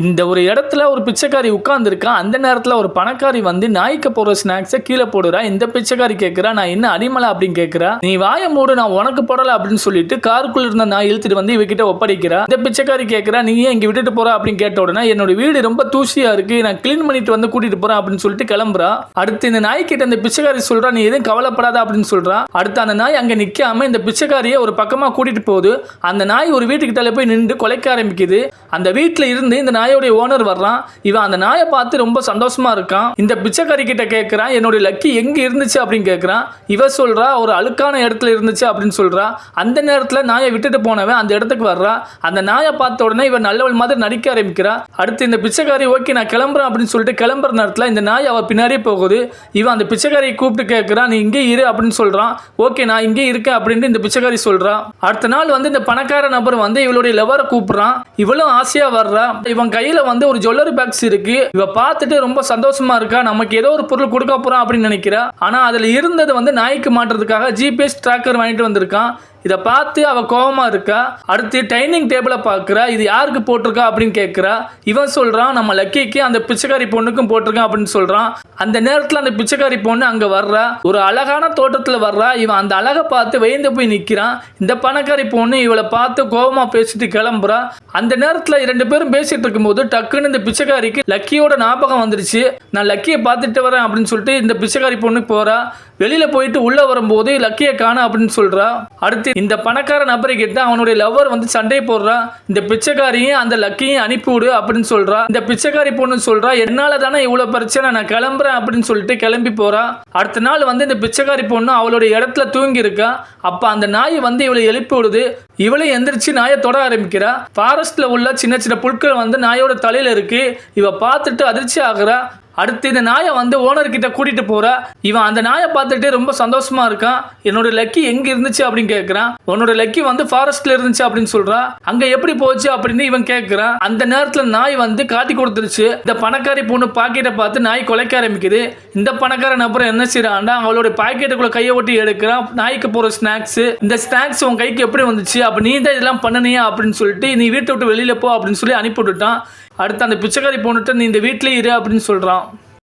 இந்த ஒரு இடத்துல ஒரு பிச்சைக்காரி உட்காந்துருக்கான் அந்த நேரத்தில் ஒரு பணக்காரி வந்து நாய்க்கு போடுற ஸ்நாக்ஸை கீழே போடுறா இந்த பிச்சைக்காரி கேட்குறா நான் என்ன அடிமலை அப்படின்னு கேட்குறா நீ வாய மூடு நான் உனக்கு போடலை அப்படின்னு சொல்லிட்டு காருக்குள்ள இருந்த நான் இழுத்துட்டு வந்து இவகிட்ட ஒப்படைக்கிறா. இந்த பிச்சைக்காரி கேட்குறா நீ ஏன் இங்கே விட்டுட்டு போற அப்படின்னு கேட்ட உடனே என்னோட வீடு ரொம்ப தூசியா இருக்கு நான் க்ளீன் பண்ணிட்டு வந்து கூட்டிட்டு போறேன் அப்படின்னு சொல்லிட்டு கிளம்புறா. அடுத்து இந்த நாய்க்கிட்ட இந்த பிச்சைக்காரி சொல்றா நீ எதுவும் கவலைப்படாத அப்படின்னு சொல்றா. அடுத்து அந்த நாய் அங்கே நிற்காம இந்த பிச்சைக்காரியை ஒரு பக்கமாக கூட்டிட்டு போகுது. அந்த நாய் ஒரு வீட்டுக்கிட்டால போய் நின்று கொலைக்க ஆரம்பிக்குது. அந்த வீட்டில் இருந்து இந்த நாய் நாயோடைய ஓனர் வர்றான். இவன் அந்த நாயை பார்த்து ரொம்ப சந்தோஷமா இருக்கான். இந்த பிச்சைக்காரி கிட்ட கேட்குறான் என்னுடைய லக்கி எங்க இருந்துச்சு? அப்படின்னு கேட்குறான் இவ சொல்றா ஒரு அழுக்கான இடத்துல இருந்துச்சு அப்படின்னு சொல்றா. அந்த நேரத்தில் நாயை விட்டுட்டு போனவன் அந்த இடத்துக்கு வர்றா. அந்த நாயை பார்த்த உடனே இவன் நல்லவள் மாதிரி நடிக்க ஆரம்பிக்கிறா. அடுத்து இந்த பிச்சைக்காரி ஓகே நான் கிளம்புறேன் அப்படின்னு சொல்லிட்டு கிளம்புற நேரத்தில் இந்த நாய் அவ பின்னாடியே போகுது. இவன் அந்த பிச்சைக்காரியை கூப்பிட்டு கேட்குறான் நீ இங்கே இரு அப்படின்னு சொல்றான். ஓகே நான் இங்கே இருக்கேன் அப்படின்ட்டு இந்த பிச்சைக்காரி சொல்றான் அடுத்த நாள் வந்து இந்த பணக்கார நபர் வந்து இவளுடைய லவரை கூப்பிடுறான். இவளும் ஆசையா வர்றா. இவன் கையில வந்து ஒரு ஜுவல்லரி பாக்ஸ் இருக்கு. இவ பார்த்துட்டு ரொம்ப சந்தோஷமா இருக்கா? நமக்கு ஏதோ ஒரு பொருள் கொடுக்க போறான் அப்படின்னு நினைக்கிறா. ஆனா அதுல இருந்தது வந்து நாய்க்கு மாட்டுறதுக்காக ஜிபிஎஸ் ட்ராக்கர் வாங்கிட்டு வந்திருக்கான். இதை பார்த்து அவள் கோபமாக இருக்கா? அடுத்து டைனிங் டேபிளை பார்க்குறா இது யாருக்கு போட்டிருக்கா அப்படின்னு கேட்குறா. இவன் சொல்கிறான் நம்ம லக்கிக்கு அந்த பிச்சைக்காரி பொண்ணுக்கும் போட்டிருக்கான் அப்படின்னு சொல்கிறான் அந்த நேரத்தில் அந்த பிச்சைக்காரி பொண்ணு அங்கே வர்றா. ஒரு அழகான தோட்டத்தில் வர்றா. இவன் அந்த அழகை பார்த்து வயந்து போய் நிற்கிறான் இந்த பணக்காரி பொண்ணு இவளை பார்த்து கோபமாக பேசிட்டு கிளம்புறா. அந்த நேரத்தில் இரண்டு பேரும் பேசிட்டு இருக்கும்போது டக்குன்னு இந்த பிச்சைக்காரிக்கு லக்கியோட ஞாபகம் வந்துருச்சு. நான் லக்கியை பார்த்துட்டு வரேன் அப்படின்னு சொல்லிட்டு இந்த பிச்சைக்காரி பொண்ணுக்கு போகிறா வெளியில போயிட்டு உள்ள வரும்போது லக்கியை காணா அப்படின்னு சொல்கிறா அடுத்து இந்த பணக்கார நபரை கிட்ட அவனுடைய லவ்வர் வந்து சண்டை போடுறா. இந்த பிச்சைக்காரியும் அந்த லக்கியும் அனுப்பிவிடு அப்படின்னு சொல்கிறா இந்த பிச்சைக்காரி பொண்ணு சொல்றா என்னால தானே இவ்வளவு பிரச்சனை நான் கிளம்புறேன் அப்படின்னு சொல்லிட்டு கிளம்பி போகிறா அடுத்த நாள் வந்து இந்த பிச்சைக்காரி பொண்ணு அவளுடைய இடத்துல தூங்கி இருக்கா அப்ப அந்த நாய் வந்து இவளை எழுப்பி விடுது. இவளே எந்திரிச்சு நாயை தொட ஆரம்பிக்கிறா. ஃபாரஸ்ட்ல உள்ள சின்ன சின்ன புற்கள் வந்து நாயோட தலையில இருக்கு. இவ பார்த்துட்டு அதிர்ச்சி ஆகுறா. அடுத்து இந்த நாயை வந்து ஓனர் கிட்ட கூட்டிட்டு இவன் அந்த நாயை பார்த்துட்டு ரொம்ப சந்தோஷமா இருக்கான். என்னோட லக்கி எங்க இருந்துச்சு அப்படின்னு கேட்குறான் உன்னோட லக்கி வந்து ஃபாரஸ்ட்ல இருந்துச்சு அப்படின்னு சொல்கிறான் அங்க எப்படி போச்சு அப்படின்னு இவன் கேட்குறான் அந்த நேரத்துல நாய் வந்து காட்டி கொடுத்துருச்சு. இந்த பணக்காரி பொண்ணு பாக்கெட்டை பார்த்து நாய் கொலைக்க ஆரம்பிக்குது. இந்த பணக்காரன் அப்புறம் என்ன செய்யறான்டா அவளோட பாக்கெட்டுக்குள்ள கையை ஒட்டி எடுக்கிறான். நாய்க்கு போற ஸ்நாக்ஸ் இந்த ஸ்நாக்ஸ் உன் கைக்கு எப்படி வந்துச்சு? அப்ப நீ தான் இதெல்லாம் பண்ணனியா அப்படின்னு சொல்லிட்டு நீ வீட்டை விட்டு வெளியில போ அப்படின்னு சொல்லி அனுப்பி விட்டுட்டான். அடுத்து அந்த பிச்சைக்காரி பொண்ணுட்டு நீ இந்த வீட்டிலே இரு அப்படின்னு சொல்கிறான்